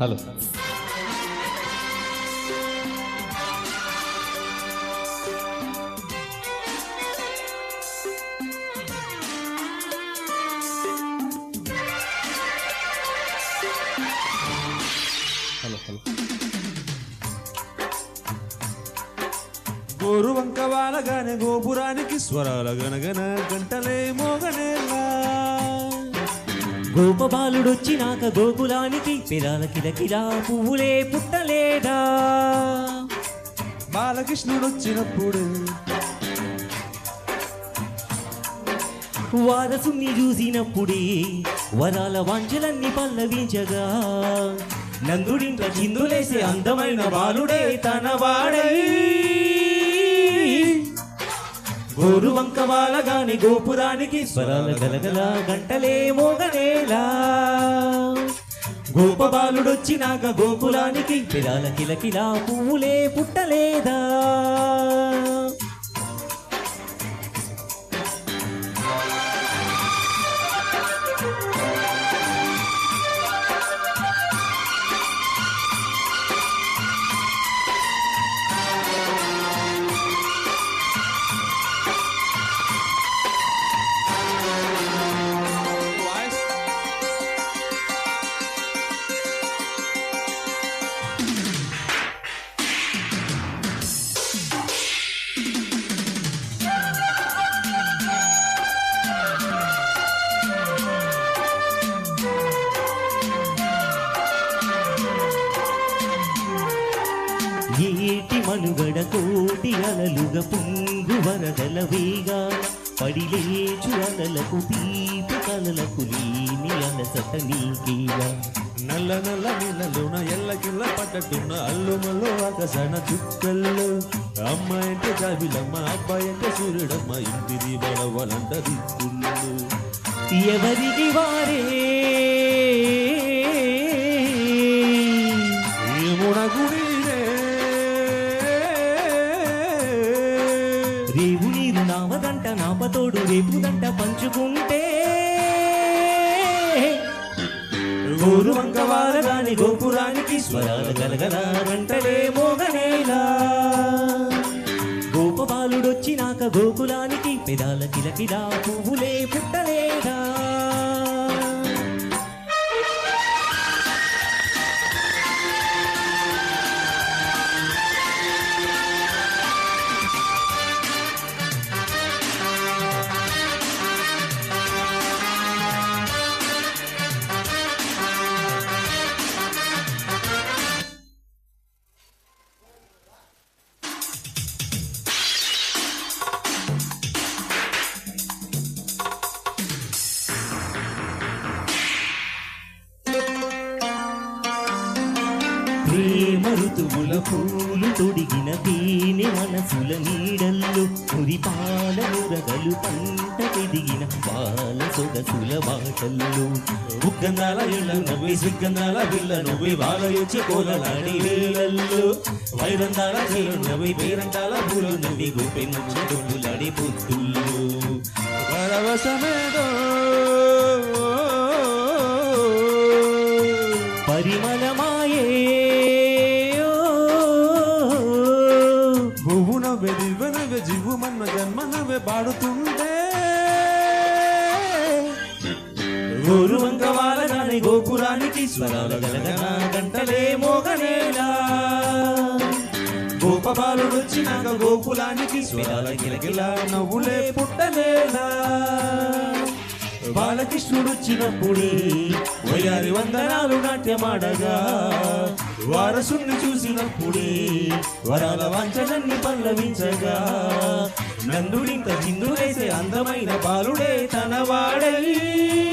Hello. Hello hello. గోరు వంక వాలగానే గోపురానికి స్వరాల గనగన గంటలే మోగనేలా. గోపబాలుడొచ్చినాక గోకులానికి పిరాల కిలకిలా పువ్వులే పుట్టలేదా? బాలకృష్ణుడు వచ్చినప్పుడు వారసుని చూసినప్పుడే వరాల వాంఛలన్నీ పల్లవించగా నందుడింట చిందులేసే అందమైన బాలుడే తన వాడై. గోరు వంక వాలగాని గోపురానికి స్వరాల గలగల గంటలే మోగనేలా గోపబాలుడొచ్చినాక గోకులానికి పిలాల కిలకిలా పువ్వులే పుట్టలేదా. ఏటి మనుగడ కోటి అలలుగ పొంగు వరదల వేగా. పడిలేచు అలలకు తీపి కలలకు లేని అలసట నీకేగా. నల్ల నల్ల నీళ్ళలోన ఎల్లకిల్ల పట్టట్టున్న అల్లుమల్లో ఆకసన చుక్కల్లో. అమ్మాయి అంటే జాబిలమ్మ అబ్బాయి అంటే సూర్యుడమ్మ ఇంటిది బడవలంట దిక్కుళ్ళు. ఎవరికి వారే? ఏమున గుడినే నీరు నావదంట నాపతోడు రేపుదంట పంచుకుంటే. గోరు వంకవారదాని గోపురానికి స్వరాలు గలగల గంటలే మోగనేలా. గోపబాలుడొచ్చినాక గోకులానికి పెదాల కిలకిలా పువ్వులే పుట్టలేదా? ప్రేమ ఋతువుల పూలు తొడిగిన తేనె మనసుల నీడల్లో మురిపాల మురగలు పంట పెరిగిన పాల సొగసుల బాటల్లు. ఉగ్గందాల ఇళ్ళ నవ్వి సిగ్గందాల పిల్ల నువ్వి బాలయొచ్చి కోలలాడి వేలల్లో. వైరందాల చేరు నవ్వి పేరంటాల పూలు నవ్వి గోపి ముచ్చి గొడ్డులాడి పొద్దుల్లో పరవశమేదో జివ్వు మన్న జన్మ నవ్వే పాడుతుంటే. ఊరు వంక వాలగాని గోపురానికి స్వరాల గలగనా గంటలే మోగనేలా గోపబాలుడు వచ్చినాక గోకులానికి స్వరాల గిలగిలా నవ్వులే పుట్టలేలా. బాలకృష్ణుడు వచ్చినప్పుడే వయారి వందనాలు నాట్యమాడగా వారసుని చూసినప్పుడే వరాల వాంఛలన్నీ పల్లవించగా నందుడింత చిందులేసే అందమైన బాలుడే తనవాడై.